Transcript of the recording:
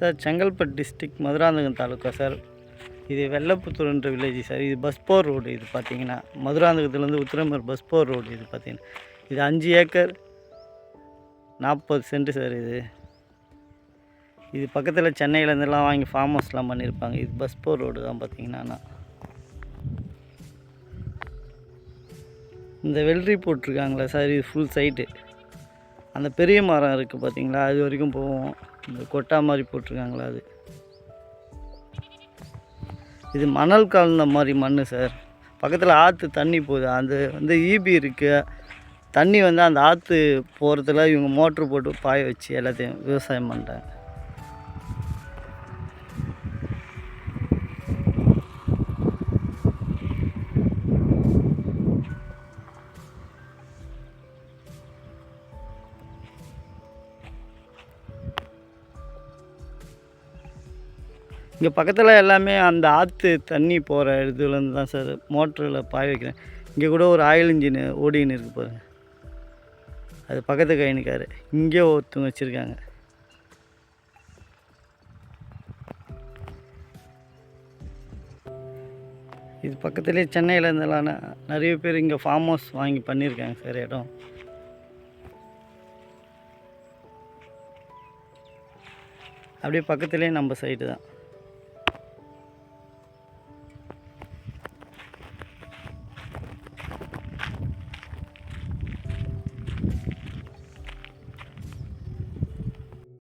Sir Chengalpattu district Madurantakam taluka sir. இது வெள்ளப்புத்தூர்ன்ற village sir. இது பஸ் போர் ரோடு இது பார்த்தீங்கன்னா. மதுராந்தகத்துலேருந்து உத்திரமர் பஸ் போர் ரோடு இது பார்த்தீங்கன்னா. இது அஞ்சு ஏக்கர். நாற்பது சென்ட் சார் இது. இது பக்கத்தில் சென்னையிலேருந்துலாம் வாங்கி ஃபார்ம் ஹவுஸ்லாம் பண்ணியிருப்பாங்க இது பஸ் போர் ரோடு தான் பார்த்தீங்கன்னா இந்த வெள்ளரி போட்டிருக்காங்களே சார் இது ஃபுல் சைட்டு அந்த பெரிய மரம் இருக்குது பார்த்தீங்களா அது வரைக்கும் போவோம். இந்த கொட்டா மாதிரி போட்டிருக்காங்களா அது? இது மணல் கலந்த மாதிரி மண் சார். பக்கத்தில் ஆற்று தண்ணி போகுது. அது வந்து ஈபி இருக்குது தண்ணி வந்து அந்த ஆற்று போகிறதுல இவங்க மோட்ரு போட்டு பாய வச்சு எல்லாத்தையும் விவசாயம் பண்ணுறாங்க இங்கே பக்கத்தில் எல்லாமே அந்த ஆற்று தண்ணி போகிற இதுலேருந்து தான் சார் மோட்டரில் பாய வைக்கிறேன். இங்கே கூட ஒரு ஆயில் இன்ஜின் ஓடின்னு இருக்கு பாருங்க. அது பக்கத்து கைனுக்கார் இங்கே ஒருத்தவங்க வச்சுருக்காங்க. இது பக்கத்துலேயே சென்னையில் இருந்தெல்லாம் நிறைய பேர் இங்கே ஃபார்ம் ஹவுஸ் வாங்கி பண்ணியிருக்காங்க சார் இடம். அப்படியே பக்கத்துலேயே நம்ம சைடு தான்.